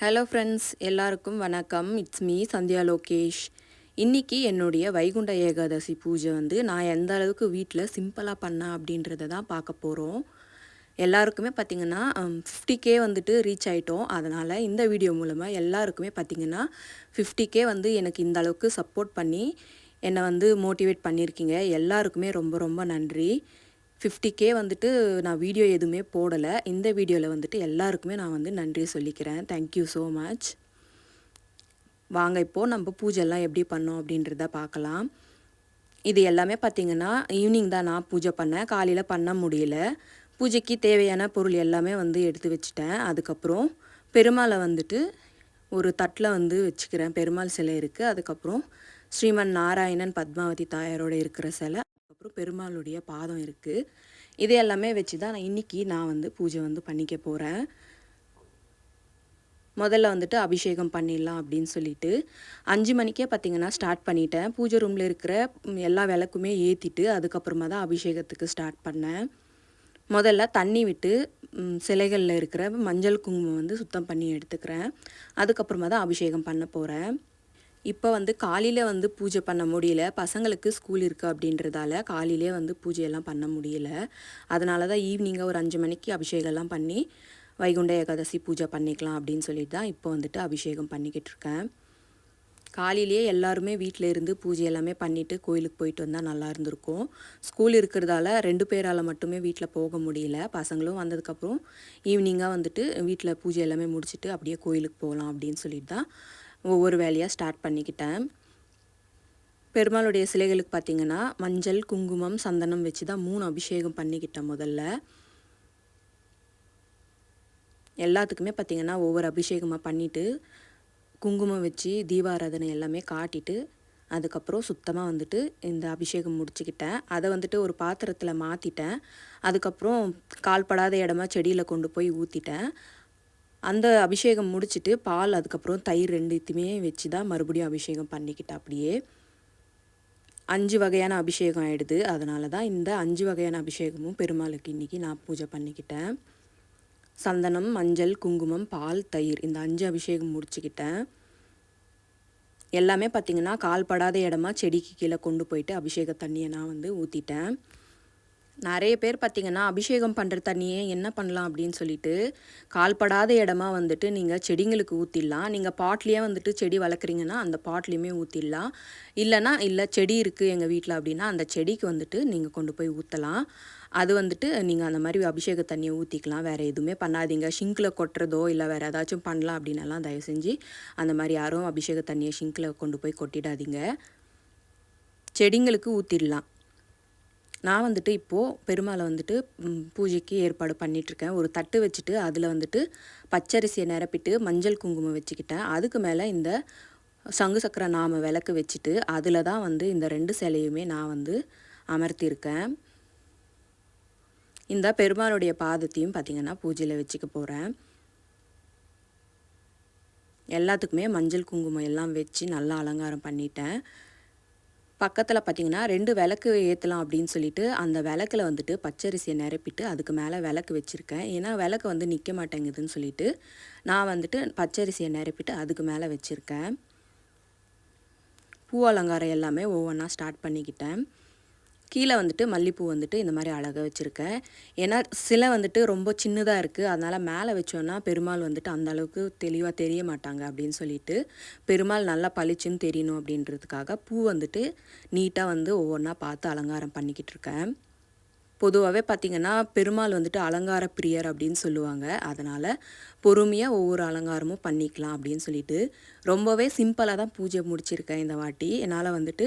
Hello friends எல்லாருக்கும் வணக்கம். It's me Sandhya Lokesh. இன்றைக்கி என்னுடைய வைகுண்ட ஏகாதசி பூஜை வந்து நான் எந்த அளவுக்கு வீட்டில் சிம்பிளாக பண்ணேன் அப்படின்றத தான் பார்க்க போகிறோம் எல்லாருக்குமே பார்த்திங்கன்னா ஃபிஃப்டி um, கே வந்துட்டு ரீச் ஆகிட்டோம் அதனால் இந்த வீடியோ மூலமாக எல்லாருக்குமே பார்த்திங்கன்னா ஃபிஃப்டி கே வந்து எனக்கு இந்த அளவுக்கு சப்போர்ட் பண்ணி என்னை வந்து மோட்டிவேட் பண்ணியிருக்கீங்க. எல்லாருக்குமே ரொம்ப ரொம்ப நன்றி. ஃபிஃப்டி கே வந்துட்டு நான் வீடியோ எதுவுமே போடலை. இந்த வீடியோவில் வந்துட்டு எல்லாருக்குமே நான் வந்து நன்றி சொல்லிக்கிறேன். தேங்க்யூ ஸோ மச் வாங்க இப்போது நம்ம பூஜைலாம் எப்படி பண்ணோம் அப்படின்றத பார்க்கலாம். இது எல்லாமே பார்த்திங்கன்னா ஈவினிங் தான் நான் பூஜை பண்ணேன். காலையில் பண்ண முடியல. பூஜைக்கு தேவையான பொருள் எல்லாமே வந்து எடுத்து வச்சுட்டேன். அதுக்கப்புறம் பெருமாளை வந்துட்டு ஒரு தட்டில் வந்து வச்சுக்கிறேன். பெருமாள் சிலை இருக்குது அதுக்கப்புறம் ஸ்ரீமன் நாராயணன் பத்மாவதி தாயாரோட இருக்கிற சிலை. அதுக்கப்புறம் பெருமாளுடைய பாதம் இருக்குது இது எல்லாமே வச்சு தான் நான் இன்றைக்கி நான் வந்து பூஜை வந்து பண்ணிக்க போகிறேன் முதல்ல வந்துட்டு அபிஷேகம் பண்ணிடலாம் அப்படின்னு சொல்லிட்டு அஞ்சு மணிக்கே பார்த்திங்கன்னா ஸ்டார்ட் பண்ணிட்டேன். பூஜை ரூமில் இருக்கிற எல்லா விளக்குமே ஏற்றிட்டு அதுக்கப்புறமா தான் அபிஷேகத்துக்கு ஸ்டார்ட் பண்ணேன். முதல்ல தண்ணி விட்டு சிலைகளில் இருக்கிற மஞ்சள் குங்குமம் வந்து சுத்தம் பண்ணி எடுத்துக்கிறேன். அதுக்கப்புறமா தான் அபிஷேகம் பண்ண போகிறேன் இப்போ வந்து காலையில் வந்து பூஜை பண்ண முடியல. பசங்களுக்கு ஸ்கூல் இருக்குது அப்படின்றதால காலையிலே வந்து பூஜையெல்லாம் பண்ண முடியல. அதனால தான் ஈவினிங்காக ஒரு அஞ்சு மணிக்கு அபிஷேகம்லாம் பண்ணி வைகுண்ட ஏகாதசி பூஜை பண்ணிக்கலாம் அப்படின்னு சொல்லிட்டு தான் இப்போ வந்துட்டு அபிஷேகம் பண்ணிக்கிட்டு இருக்கேன். காலையிலேயே எல்லாருமே வீட்டில் இருந்து பூஜை எல்லாமே பண்ணிவிட்டு கோயிலுக்கு போயிட்டு வந்தால் நல்லா இருந்திருக்கும். ஸ்கூல் இருக்கிறதால ரெண்டு பேரால் மட்டுமே வீட்டில் போக முடியல. பசங்களும் வந்ததுக்கப்புறம் ஈவினிங்காக வந்துட்டு வீட்டில் பூஜை எல்லாமே முடிச்சுட்டு அப்படியே கோயிலுக்கு போகலாம் அப்படின்னு சொல்லிட்டு தான் ஒவ்வொரு வேலையாக ஸ்டார்ட் பண்ணிக்கிட்டேன். பெருமாளுடைய சிலைகளுக்கு பார்த்திங்கன்னா மஞ்சள் குங்குமம் சந்தனம் வச்சு தான் மூணு அபிஷேகம் பண்ணிக்கிட்டேன் முதல்ல. எல்லாத்துக்குமே பார்த்திங்கன்னா ஒவ்வொரு அபிஷேகமாக பண்ணிவிட்டு குங்குமம் வச்சு தீபாராதனை எல்லாமே காட்டிட்டு அதுக்கப்புறம் சுத்தமாக வந்துட்டு இந்த அபிஷேகம் முடிச்சுக்கிட்டேன். அதை வந்துட்டு ஒரு பாத்திரத்தில் மாற்றிட்டேன் அதுக்கப்புறம் கால்படாத இடமா செடியில் கொண்டு போய் ஊற்றிட்டேன் அந்த அபிஷேகம் முடிச்சுட்டு பால் அதுக்கப்புறம் தயிர் ரெண்டுத்தையுமே வச்சு தான் மறுபடியும் அபிஷேகம் பண்ணிக்கிட்டேன் அப்படியே. அஞ்சு வகையான அபிஷேகம் ஆகிடுது அதனால தான் இந்த அஞ்சு வகையான அபிஷேகமும் பெருமாளுக்கு இன்றைக்கி நான் பூஜை பண்ணிக்கிட்டேன். சந்தனம் மஞ்சள் குங்குமம் பால் தயிர் இந்த அஞ்சு அபிஷேகம் முடிச்சுக்கிட்டேன். எல்லாமே பார்த்திங்கன்னா கால்படாத இடமா செடிக்கு கீழே கொண்டு போயிட்டு அபிஷேக தண்ணியை நான் வந்து ஊற்றிட்டேன் நிறைய பேர் பார்த்திங்கன்னா அபிஷேகம் பண்ணுற தண்ணியே என்ன பண்ணலாம் அப்படின்னு சொல்லிட்டு கால்படாத இடமா வந்துட்டு நீங்கள் செடிங்களுக்கு ஊற்றிடலாம் நீங்கள் பாட்லேயே வந்துட்டு செடி வளர்க்குறீங்கன்னா அந்த பாட்லேயுமே ஊற்றிடலாம் இல்லைனா இல்லை செடி இருக்குது எங்கள் வீட்டில் அப்படின்னா அந்த செடிக்கு வந்துட்டு நீங்கள் கொண்டு போய் ஊற்றலாம் அது வந்துட்டு நீங்கள் அந்த மாதிரி அபிஷேக தண்ணியை ஊற்றிக்கலாம் வேறு எதுவுமே பண்ணாதீங்க. ஷிங்கில் கொட்டுறதோ இல்லை வேறு ஏதாச்சும் பண்ணலாம் அப்படின்னலாம் தயவு செஞ்சு அந்த மாதிரி யாரும் அபிஷேக தண்ணியை ஷிங்கில் கொண்டு போய் கொட்டிடாதீங்க. செடிங்களுக்கு ஊற்றிடலாம் நான் வந்துட்டு இப்போது பெருமாளை வந்துட்டு பூஜைக்கு ஏற்பாடு பண்ணிகிட்ருக்கேன் ஒரு தட்டு வச்சுட்டு அதில் வந்துட்டு பச்சரிசியை நிரப்பிட்டு மஞ்சள் குங்குமம் வச்சுக்கிட்டேன். அதுக்கு மேலே இந்த சங்கு சக்கர நாம விளக்கு வச்சுட்டு அதில் தான் வந்து இந்த ரெண்டு சிலையுமே நான் வந்து அமர்த்தியிருக்கேன். இந்த பெருமாளுடைய பாதத்தையும் பார்த்திங்கன்னா பூஜையில் வச்சுக்க போகிறேன் எல்லாத்துக்குமே மஞ்சள் குங்குமம் எல்லாம் வச்சு நல்லா அலங்காரம் பண்ணிட்டேன். பக்கத்தில் பார்த்திங்கன்னா ரெண்டு விளக்கு ஏற்றலாம் அப்படின்னு சொல்லிட்டு அந்த விளக்கில் வந்துட்டு பச்சரிசியை நிரப்பிட்டு அதுக்கு மேலே விளக்கு வச்சுருக்கேன். ஏன்னா விளக்கு வந்து நிற்க மாட்டேங்குதுன்னு சொல்லிட்டு நான் வந்துட்டு பச்சரிசியை நிரப்பிட்டு அதுக்கு மேலே வச்சுருக்கேன். பூ அலங்காரம் எல்லாமே ஒவ்வொன்றா ஸ்டார்ட் பண்ணிக்கிட்டேன். கீழே வந்துட்டு மல்லிப்பூ வந்துட்டு இந்த மாதிரி அழகாக வச்சுருக்கேன். ஏன்னா சிலை வந்துட்டு ரொம்ப சின்னதாக இருக்குது அதனால் மேலே வச்சோன்னா பெருமாள் வந்துட்டு அந்த அளவுக்கு தெளிவாக தெரிய மாட்டாங்க அப்படின்னு சொல்லிட்டு பெருமாள் நல்லா பளிச்சுன்னு தெரியணும் அப்படின்றதுக்காக பூ வந்துட்டு நீட்டாக வந்து ஒவ்வொன்றா பார்த்து அலங்காரம் பண்ணிக்கிட்டு இருக்கேன். பொதுவாகவே பார்த்திங்கன்னா பெருமாள் வந்துட்டு அலங்கார பிரியர் அப்படின்னு சொல்லுவாங்க. அதனால் பொறுமையாக ஒவ்வொரு அலங்காரமும் பண்ணிக்கலாம் அப்படின்னு சொல்லிட்டு ரொம்பவே சிம்பிளாக தான் பூஜை முடிச்சிருக்கேன் இந்த வாட்டி. என்னால் வந்துட்டு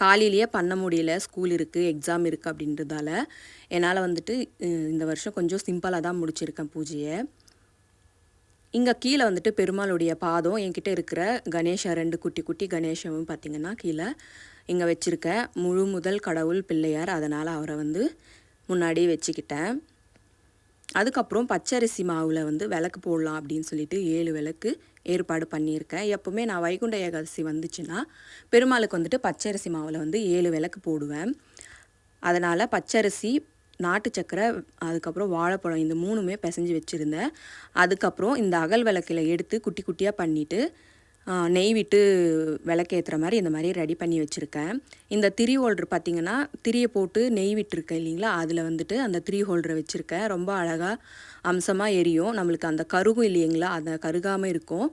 காலையிலேயே பண்ண முடியல ஸ்கூல் இருக்குது எக்ஸாம் இருக்குது அப்படின்றதால என்னால் வந்துட்டு இந்த வருஷம் கொஞ்சம் சிம்பிளாக தான் முடிச்சிருக்கேன் பூஜையை. இங்கே கீழே வந்துட்டு பெருமாளுடைய பாதம் என்கிட்ட இருக்கிற கணேஷா ரெண்டு குட்டி குட்டி கணேஷவும் பார்த்திங்கன்னா கீழே இங்கே வச்சுருக்கேன். முழு முதல் கடவுள் பிள்ளையார் அதனால் அவரை வந்து முன்னாடி வச்சுக்கிட்டேன். அதுக்கப்புறம் பச்சரிசி மாவில் வந்து விளக்கு போடலாம் அப்படின்னு சொல்லிட்டு ஏழு விளக்கு ஏற்பாடு பண்ணியிருக்கேன். எப்போவுமே நான் வைகுண்ட ஏகாதசி வந்துச்சுன்னா பெருமாளுக்கு வந்துட்டு பச்சரிசி மாவில் வந்து ஏழு விளக்கு போடுவேன். அதனால் பச்சரிசி நாட்டு சக்கரை அதுக்கப்புறம் வாழைப்பழம் இந்த மூணுமே பிசைஞ்சு வச்சுருந்தேன். அதுக்கப்புறம் இந்த அகல் விளக்கில் எடுத்து குட்டி குட்டியாக பண்ணிவிட்டு நெய் விட்டு விளக்கேற்றுற மாதிரி இந்த மாதிரி ரெடி பண்ணி வச்சுருக்கேன். இந்த திரி ஹோல்டர் பார்த்திங்கன்னா திரியை போட்டு நெய் விட்டுருக்கேன் இல்லைங்களா? அதில் வந்துட்டு அந்த திரி ஹோல்டரை வச்சுருக்கேன். ரொம்ப அழகாக அம்சமாக எரியும். நம்மளுக்கு அந்த கருகும் இல்லைங்களா? அந்த கருகாமல் இருக்கும்.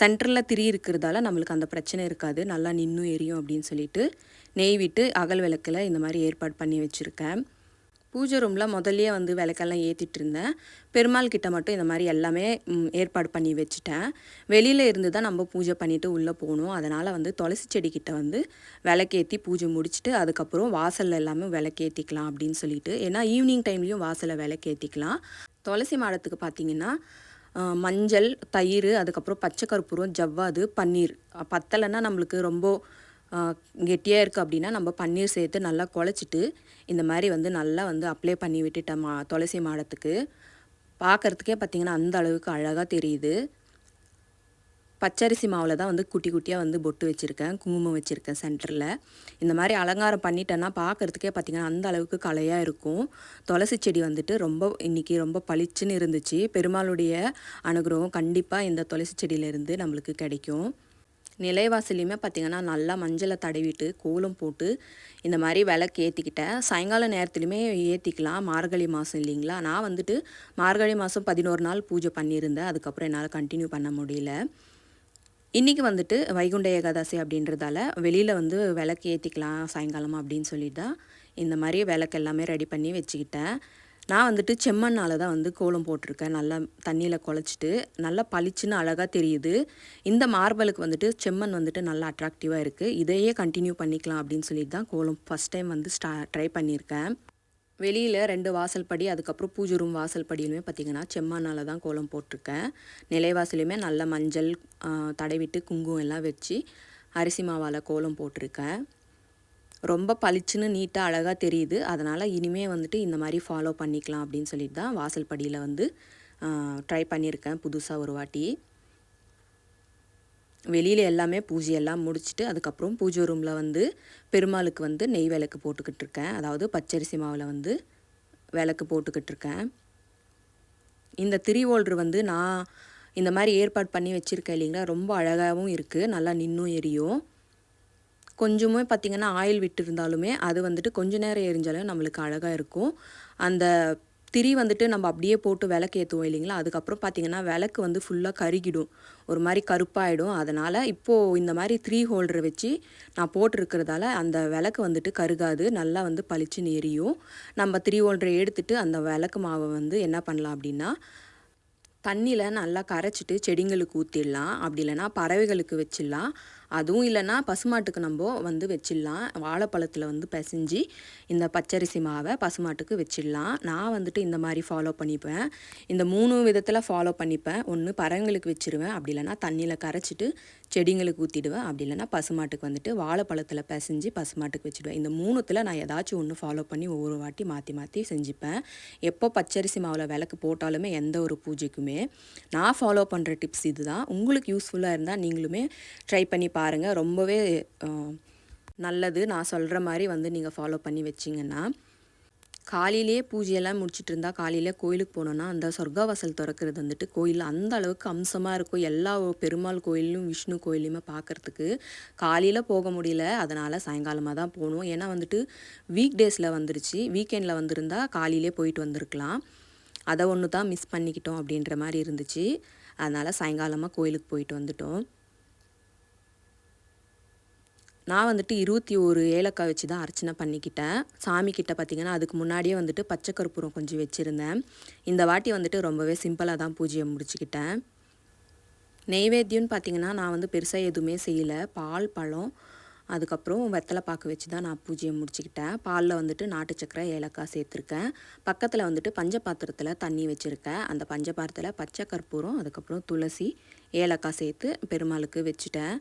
சென்டரில் திரி இருக்கிறதால நம்மளுக்கு அந்த பிரச்சனை இருக்காது. நல்லா நின்றும் எரியும் அப்படின்னு சொல்லிட்டு நெய் விட்டு அகல் விளக்கில் இந்த மாதிரி ஏற்பாடு பண்ணி வச்சுருக்கேன். பூஜை ரூமில் முதல்லையே வந்து விளக்கெல்லாம் ஏற்றிட்டு இருந்தேன் பெருமாள் கிட்ட மட்டும் இந்த மாதிரி எல்லாமே ஏற்பாடு பண்ணி வச்சுட்டேன். வெளியில் இருந்து தான் நம்ம பூஜை பண்ணிவிட்டு உள்ளே போகணும் அதனால் வந்து துளசி செடிக்கிட்ட வந்து விளக்கேற்றி பூஜை முடிச்சுட்டு அதுக்கப்புறம் வாசலில் எல்லாமே விளக்கேற்றிக்கலாம் அப்படின்னு சொல்லிட்டு. ஏன்னா ஈவினிங் டைம்லேயும் வாசலில் விளக்கேற்றிக்கலாம் துளசி மாடத்துக்கு பார்த்திங்கன்னா மஞ்சள் தயிர் அதுக்கப்புறம் பச்சை கற்பூரம் ஜவ்வாது பன்னீர். பத்தலைன்னா நம்மளுக்கு ரொம்ப கெட்டியாக இருக்குது அப்படின்னா நம்ம பன்னீர் சேர்த்து நல்லா குழச்சிட்டு இந்த மாதிரி வந்து நல்லா வந்து அப்ளை பண்ணி விட்டுட்டேன் மா துளசி மாடத்துக்கு. பார்க்குறதுக்கே பார்த்திங்கன்னா அந்த அளவுக்கு அழகாக தெரியுது. பச்சரிசி மாவில் தான் வந்து குட்டி குட்டியாக வந்து பொட்டு வச்சுருக்கேன் குங்குமம் வச்சுருக்கேன் சென்டரில் இந்த மாதிரி அலங்காரம் பண்ணிட்டேன்னா பார்க்குறதுக்கே பார்த்திங்கன்னா அந்த அளவுக்கு கலையாக இருக்கும். துளசி செடி வந்துட்டு ரொம்ப இன்றைக்கி ரொம்ப பளிச்சுன்னு இருந்துச்சு. பெருமாளுடைய அனுகிரகம் கண்டிப்பாக இந்த துளசி செடியிலேருந்து நம்மளுக்கு கிடைக்கும். நிலைவாசலையுமே பார்த்திங்கன்னா நல்லா மஞ்சளை தடவிட்டு கோலம் போட்டு இந்த மாதிரி விளக்கு ஏற்றிக்கிட்டேன் சாயங்கால நேரத்துலையுமே ஏற்றிக்கலாம் மார்கழி மாதம் இல்லைங்களா? நான் வந்துட்டு மார்கழி மாதம் பதினோரு நாள் பூஜை பண்ணியிருந்தேன். அதுக்கப்புறம் என்னால் கண்டினியூ பண்ண முடியல. இன்றைக்கி வந்துட்டு வைகுண்ட ஏகாதசி அப்படின்றதால வெளியில் வந்து விளக்கு ஏற்றிக்கலாம் சாயங்காலமாக அப்படின்னு சொல்லிட்டு தான் இந்த மாதிரி விளக்கு எல்லாமே ரெடி பண்ணி வச்சுக்கிட்டேன். நான் வந்துட்டு செம்மண்ணால் தான் வந்து கோலம் போட்டிருக்கேன். நல்லா தண்ணியில் குழச்சிட்டு நல்லா பளிச்சுன்னு அழகாக தெரியுது. இந்த மார்பலுக்கு வந்துட்டு செம்மண் வந்துட்டு நல்லா அட்ராக்டிவாக இருக்குது இதையே கண்டினியூ பண்ணிக்கலாம் அப்படின்னு சொல்லிட்டு தான் கோலம் ஃபஸ்ட் டைம் வந்து ஸ்டா ட்ரை பண்ணியிருக்கேன். வெளியில் ரெண்டு வாசல் படி அதுக்கப்புறம் பூஜை ரூம் வாசல் படியிலுமே பார்த்திங்கன்னா செம்மண்ணால் தான் கோலம் போட்டிருக்கேன். நிலைவாசலையுமே நல்ல மஞ்சள் தடவிட்டு குங்குமம் எல்லாம் வச்சு அரிசி மாவால் கோலம் போட்டிருக்கேன். ரொம்ப பளிச்சுன்னு நீட்டாக அழகாக தெரியுது. அதனால் இனிமேல் வந்துட்டு இந்த மாதிரி ஃபாலோ பண்ணிக்கலாம் அப்படின்னு சொல்லிட்டு தான் வாசல் படியில் வந்து ட்ரை பண்ணியிருக்கேன் புதுசாக ஒரு வாட்டி. வெளியில் எல்லாமே பூஜையெல்லாம் முடிச்சுட்டு அதுக்கப்புறம் பூஜை ரூமில் வந்து பெருமாளுக்கு வந்து நெய் விளக்கு போட்டுக்கிட்டு இருக்கேன். அதாவது பச்சரிசி மாவில் வந்து விளக்கு போட்டுக்கிட்டு இருக்கேன். இந்த திரிவோல்ட்ரு வந்து நான் இந்த மாதிரி ஏற்பாடு பண்ணி வச்சுருக்கேன் இல்லைங்களா? ரொம்ப அழகாகவும் இருக்குது நல்லா நின்றும் எரியும். கொஞ்சமே பார்த்திங்கன்னா ஆயில் விட்டு இருந்தாலுமே அது வந்துட்டு கொஞ்ச நேரம் எரிஞ்சாலும் நம்மளுக்கு அழகாக இருக்கும். அந்த திரி வந்துட்டு நம்ம அப்படியே போட்டு விளக்கு ஏற்றுவோம் இல்லைங்களா? அதுக்கப்புறம் பார்த்திங்கன்னா விளக்கு வந்து ஃபுல்லாக கருகிடும். ஒரு மாதிரி கருப்பாயிடும். அதனால் இப்போது இந்த மாதிரி த்ரீ ஹோல்டரை வச்சு நான் போட்டிருக்கிறதால அந்த விளக்கு வந்துட்டு கருகாது. நல்லா வந்து பளிச்சுன்னு எரியும். நம்ம த்ரீ ஹோல்டரை எடுத்துகிட்டு அந்த விளக்கு மாவை வந்து என்ன பண்ணலாம் அப்படின்னா தண்ணியில் நல்லா கரைச்சிட்டு செடிங்களுக்கு ஊற்றிடலாம் அப்படி இல்லைன்னா பறவைகளுக்கு வச்சிடலாம். அதுவும் இல்லைன்னா பசுமாட்டுக்கு நம்ம வந்து வச்சிடலாம். வாழைப்பழத்தில் வந்து பிசைஞ்சு இந்த பச்சரிசி மாவை பசுமாட்டுக்கு வச்சிடலாம். நான் வந்துட்டு இந்த மாதிரி ஃபாலோ பண்ணிப்பேன். இந்த மூணு விதத்தில் ஃபாலோ பண்ணிப்பேன். ஒன்று பறங்களுக்கு வச்சுருவேன். அப்படி இல்லைன்னா தண்ணியில் கரைச்சிட்டு செடிங்களுக்கு ஊற்றிடுவேன் அப்படி இல்லைன்னா பசுமாட்டுக்கு வந்துட்டு வாழைப்பழத்தில் பிசைஞ்சு பசுமாட்டுக்கு வச்சுடுவேன். இந்த மூணுத்தில் நான் ஏதாச்சும் ஒன்று ஃபாலோ பண்ணி ஒவ்வொரு வாட்டி மாற்றி மாற்றி செஞ்சுப்பேன். எப்போ பச்சரிசி மாவில் விளக்கு போட்டாலுமே எந்த ஒரு பூஜைக்குமே. நான் ஃபாலோ பண்ணுற டிப்ஸ் இதுதான். உங்களுக்கு யூஸ்ஃபுல்லாக இருந்தால் நீங்களுமே ட்ரை பண்ணி பாருங்கள் ரொம்பவே நல்லது. நான் சொல்கிற மாதிரி வந்து நீங்கள் ஃபாலோ பண்ணி வச்சிங்கன்னா காலையிலேயே பூஜையெல்லாம் முடிச்சுட்டு இருந்தால் காலையிலே கோயிலுக்கு போனோன்னா அந்த சொர்க்கவாசல் திறக்கிறது வந்துட்டு கோயில் அந்த அளவுக்கு அம்சமாக இருக்கும். எல்லா பெருமாள் கோயிலும் விஷ்ணு கோயிலையுமே பார்க்குறதுக்கு காலையில் போக முடியல. அதனால் சாயங்காலமாக தான் போகணும். ஏன்னா வந்துட்டு வீக் டேஸில் வந்துருச்சு. வீக்கெண்டில் வந்திருந்தால் காலையிலே போயிட்டு வந்திருக்கலாம். அதை ஒன்று தான் மிஸ் பண்ணிக்கிட்டோம் அப்படின்ற மாதிரி இருந்துச்சு. அதனால் சாயங்காலமாக கோயிலுக்கு போயிட்டு வந்துட்டோம். நான் வந்துட்டு இருபத்தி ஒரு ஏலக்காய் வச்சு தான் அர்ச்சனை பண்ணிக்கிட்டேன். சாமிக்கிட்ட பார்த்திங்கன்னா அதுக்கு முன்னாடியே வந்துட்டு பச்சை கற்பூரம் கொஞ்சம் வச்சுருந்தேன். இந்த வாட்டி வந்துட்டு ரொம்பவே சிம்பிளாக தான் பூஜையை முடிச்சுக்கிட்டேன். நெய்வேத்தியம்னு பார்த்திங்கன்னா நான் வந்து பெருசாக எதுவுமே செய்யலை. பால் பழம் அதுக்கப்புறம் வெத்தலை பாக்கு வச்சு தான் நான் பூஜையை முடிச்சுக்கிட்டேன். பாலில் வந்துட்டு நாட்டு சக்கரை ஏலக்காய் சேர்த்துருக்கேன். பக்கத்தில் வந்துட்டு பஞ்ச பாத்திரத்தில் தண்ணி வச்சுருக்கேன். அந்த பஞ்ச பாத்திரத்தில் பச்சை கற்பூரம் அதுக்கப்புறம் துளசி ஏலக்காய் சேர்த்து பெருமாளுக்கு வச்சுட்டேன்.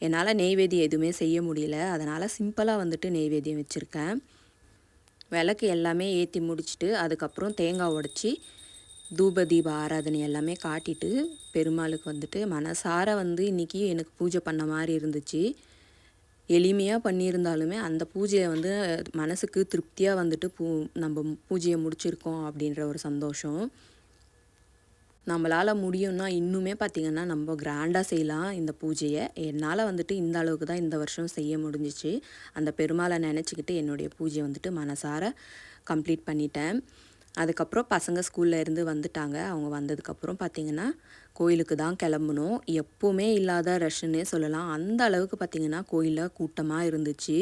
என்னால் நெய்வேதியம் எதுவுமே செய்ய முடியல. அதனால் சிம்பிளாக வந்துட்டு நெய்வேதியம் வச்சுருக்கேன். விளக்கு எல்லாமே ஏற்றி முடிச்சுட்டு அதுக்கப்புறம் தேங்காய் உடச்சி தூப தீப ஆராதனை எல்லாமே காட்டிட்டு பெருமாளுக்கு வந்துட்டு மனசார வந்து இன்றைக்கி எனக்கு பூஜை பண்ண மாதிரி இருந்துச்சு. எளிமையாக பண்ணியிருந்தாலுமே அந்த பூஜையை வந்து மனசுக்கு திருப்தியாக வந்துட்டு பூ நம்ம பூஜையை முடிச்சிருக்கோம் அப்படின்ற ஒரு சந்தோஷம். நம்மளால் முடியும்னா இன்னுமே பார்த்திங்கன்னா நம்ம கிராண்டாக செய்யலாம் இந்த பூஜையை. என்னால் வந்துட்டு இந்த அளவுக்கு தான் இந்த வருஷம் செய்ய முடிஞ்சிச்சு. அந்த பெருமாளை நினச்சிக்கிட்டு என்னுடைய பூஜையை வந்துட்டு மனசார கம்ப்ளீட் பண்ணிட்டேன். அதுக்கப்புறம் பசங்க ஸ்கூலில் இருந்து வந்துட்டாங்க. அவங்க வந்ததுக்கப்புறம் பார்த்திங்கன்னா கோயிலுக்கு தான் கிளம்பணும் எப்போவுமே இல்லாத ரஷ்ன்னே சொல்லலாம். அந்த அளவுக்கு பார்த்திங்கன்னா கோயிலில் கூட்டமாக இருந்துச்சு.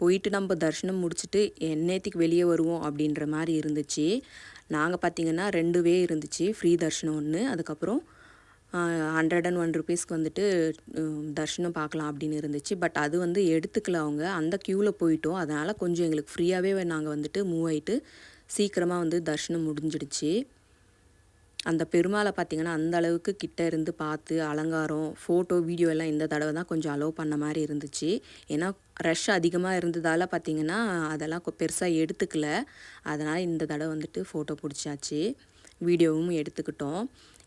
போயிட்டு நம்ம தரிசனம் முடிச்சுட்டு என்னேத்திக்கு வெளியே வருவோம் அப்படின்ற மாதிரி இருந்துச்சு. நாங்கள் பார்த்திங்கன்னா ரெண்டு வே இருந்துச்சு. ஃப்ரீ தர்ஷனம் ஒன்று அதுக்கப்புறம் ஹண்ட்ரட் அண்ட் ஒன் ருபீஸ்க்கு வந்துட்டு தர்ஷனம் பார்க்கலாம் அப்படின்னு இருந்துச்சு. பட் அது வந்து எடுத்துக்கல அவங்க. அந்த க்யூவில் போயிட்டோம். அதனால் கொஞ்சம் எங்களுக்கு ஃப்ரீயாகவே நாங்கள் வந்துட்டு மூவ் ஆயிட்டு சீக்கிரமாக வந்து தர்ஷனம் முடிஞ்சிடுச்சு. அந்த பெருமாளை பார்த்திங்கன்னா அந்த அளவுக்கு கிட்ட இருந்து பார்த்து அலங்காரம் ஃபோட்டோ வீடியோ எல்லாம் இந்த தடவை தான் கொஞ்சம் அலோவ் பண்ண மாதிரி இருந்துச்சு. ஏன்னா ரஷ் அதிகமாக இருந்ததால் பார்த்திங்கன்னா அதெல்லாம் பெருசாக எடுத்துக்கல. அதனால் இந்த தடவை வந்துட்டு ஃபோட்டோ பிடிச்சாச்சு. வீடியோவும் எடுத்துக்கிட்டோம்.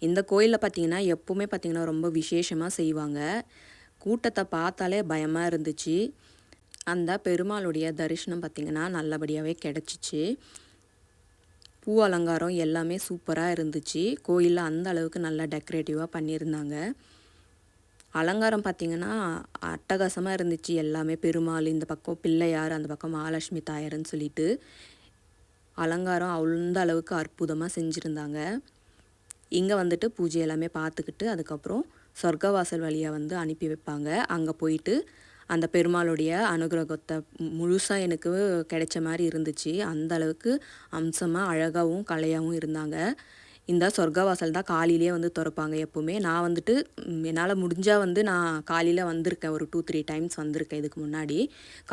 இந்த கோயிலில் பார்த்திங்கன்னா எப்போவுமே பார்த்திங்கன்னா ரொம்ப விசேஷமாக செய்வாங்க. கூட்டத்தை பார்த்தாலே பயமாக இருந்துச்சு. அந்த பெருமாளுடைய தரிசனம் பார்த்திங்கன்னா நல்லபடியாகவே கிடச்சிச்சு. பூ அலங்காரம் எல்லாமே சூப்பராக இருந்துச்சு. கோயிலில் அந்த அளவுக்கு நல்லா டெக்கரேட்டிவாக பண்ணியிருந்தாங்க. அலங்காரம் பார்த்திங்கன்னா அட்டகாசமாக இருந்துச்சு. எல்லாமே பெருமாள் இந்த பக்கம் பிள்ளையார் அந்த பக்கம் மகாலட்சுமி தாயாருன்னு சொல்லிட்டு. அலங்காரம் அந்த அளவுக்கு அற்புதமாக செஞ்சுருந்தாங்க. இங்கே வந்துட்டு பூஜை எல்லாமே பார்த்துக்கிட்டு அதுக்கப்புறம் சொர்க்கவாசல் வழியாக வந்து அனுப்பி வைப்பாங்க. அங்கே போயிட்டு அந்த பெருமாளுடைய அனுகிரகத்தை முழுசாக எனக்கு கிடைச்ச மாதிரி இருந்துச்சு. அந்த அளவுக்கு அம்சமாக அழகாகவும் கலையாகவும் இருந்தாங்க. இந்த சொர்க்கவாசல் தான் காலையிலேயே வந்து திறப்பாங்க எப்போவுமே. நான் வந்துட்டு என்னால் முடிஞ்சால் வந்து நான் காலையில் வந்திருக்கேன். ஒரு டூ த்ரீ டைம்ஸ் வந்திருக்கேன் இதுக்கு முன்னாடி.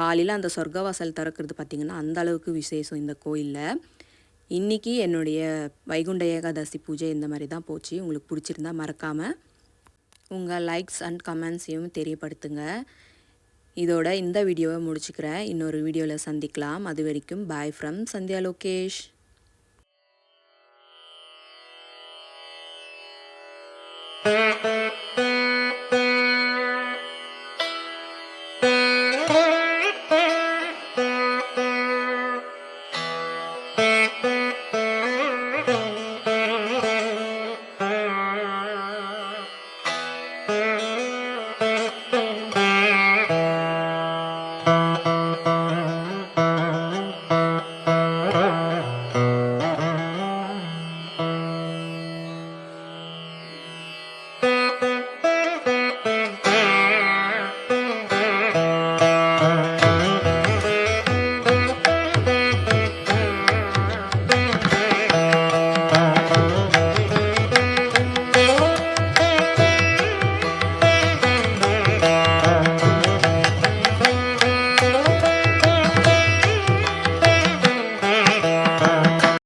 காலையில் அந்த சொர்க்கவாசல் திறக்கிறது பார்த்திங்கன்னா அந்த அளவுக்கு விசேஷம் இந்த கோயிலில். இன்றைக்கி என்னுடைய வைகுண்ட ஏகாதசி பூஜை இந்த மாதிரி தான் போச்சு. உங்களுக்கு பிடிச்சிருந்தா மறக்காமல் உங்கள் லைக்ஸ் அண்ட் கமெண்ட்ஸையும் தெரியப்படுத்துங்க. இதோட இந்த வீடியோவை முடிச்சுக்கிறேன். இன்னொரு வீடியோவில் சந்திக்கலாம். அது வரைக்கும் bye from Sandhya Lokesh. Mm-hmm.